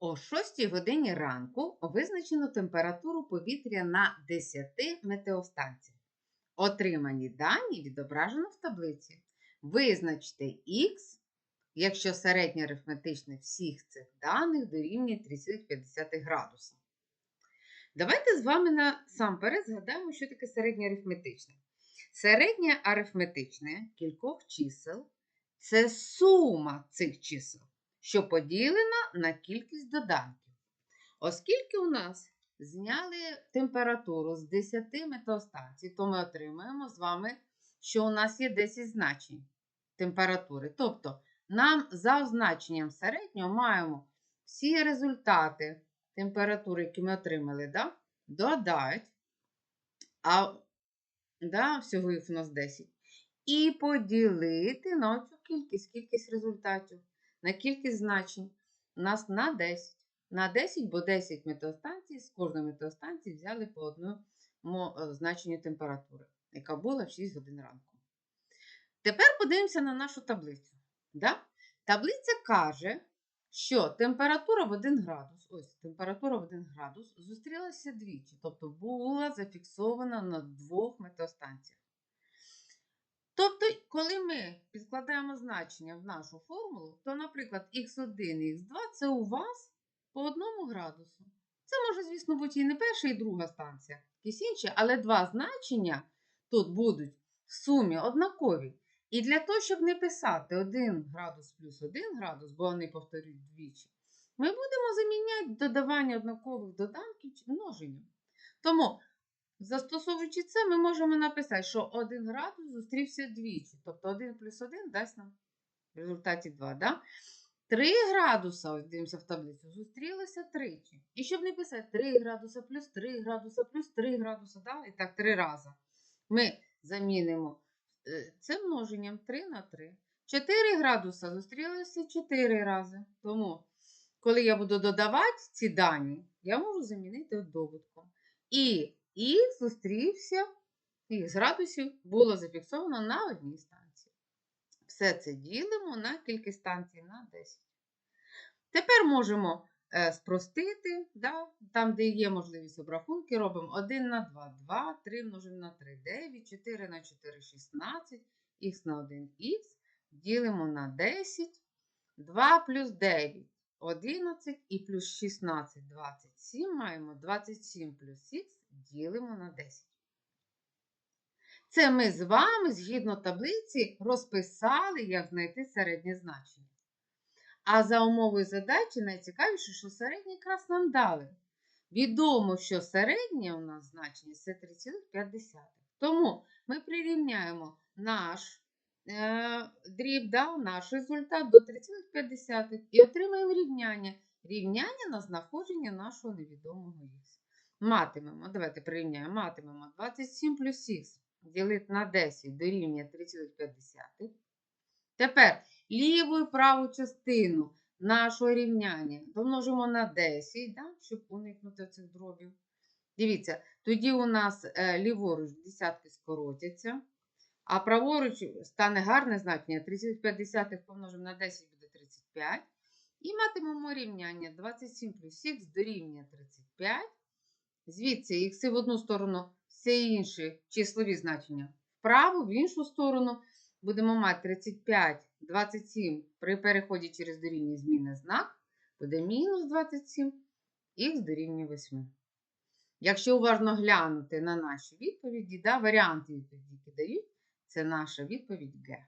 О 6 годині ранку визначено температуру повітря на 10 метеостанціях. Отримані дані відображено в таблиці. Визначте Х, якщо середнє арифметичне всіх цих даних дорівнює 3,5 градуса. Давайте з вами насамперед згадаємо, що таке середнє арифметичне. Середнє арифметичне кількох чисел це сума цих чисел, що поділена на кількість доданків. Оскільки у нас зняли температуру з 10 метеостанцій, то ми отримаємо з вами, що у нас є 10 значень температури. Тобто, нам за означенням середнього маємо всі результати температури, які ми отримали, да? додати, а да, всього їх у нас 10. І поділити на цю кількість, кількість результатів, на кількість значень. У нас на 10. На 10, бо 10 метеостанцій, з кожної метеостанції взяли по одному е, значенню температури, яка була в 6 годин ранку. Тепер подивимося на нашу таблицю. Да? Таблиця каже, що температура в 1 градус, ось температура в 1 градус зустрілася двічі, тобто була зафіксована на двох метеостанціях. Тобто, коли ми підкладаємо значення в нашу формулу, то, наприклад, х1 і х2 це у вас по одному градусу. Це може, звісно, бути і не перша, і друга станція, якісь інші, але два значення тут будуть в сумі однакові. І для того, щоб не писати 1 градус плюс 1 градус, бо вони повторюють двічі, ми будемо заміняти додавання однакових доданків множенням. Тому, застосовуючи це, ми можемо написати, що 1 градус зустрівся двічі. Тобто 1 плюс 1 дасть нам в результаті 2. Да? 3 градуса, ось дивимося в таблицю, зустрілося тричі. І щоб не писати 3 градуса плюс 3 градуса плюс 3 градуса, да? і так 3 рази. Ми замінимо це множенням 3 на 3. 4 градуса зустрілися 4 рази. Тому, коли я буду додавати ці дані, я можу замінити добутком. І х зустрівся, х градусів було зафіксовано на одній станції. Все це ділимо на кількість станцій на 10. Тепер можемо е, спростити, да? там, де є можливість обрахунки, робимо 1 на 2, 2, 3 множимо на 3, 9, 4 на 4, 16, х на 1 х, ділимо на 10, 2 плюс 9, 11 і плюс 16, 27, маємо 27 плюс х, ділимо на 10. Це ми з вами, згідно таблиці, розписали, як знайти середнє значення. А за умовою задачі найцікавіше, що середнє якраз нам дали. Відомо, що середнє у нас значення це 3,5. Тому ми прирівняємо наш е, дріб, да, наш результат до 3,5 і отримаємо рівняння. Рівняння на знаходження нашого невідомого х. Матимемо, давайте прирівняємо, матимемо 27 плюс х ділити на 10 дорівнює 3,5. Тепер ліву і праву частину нашого рівняння домножимо на 10, да, щоб уникнути цих дробів. Дивіться, тоді у нас е, ліворуч десятки скоротяться, а праворуч стане гарне значення 3,5 помножимо на 10 буде 35. І матимемо рівняння 27 плюс х дорівнює 35. Звідси х в одну сторону, всі інші числові значення вправо, в іншу сторону будемо мати 35, 27 при переході через дорівнює зміни знак, буде мінус 27, х дорівнює 8. Якщо уважно глянути на наші відповіді, да, варіанти які дають, це наша відповідь Г.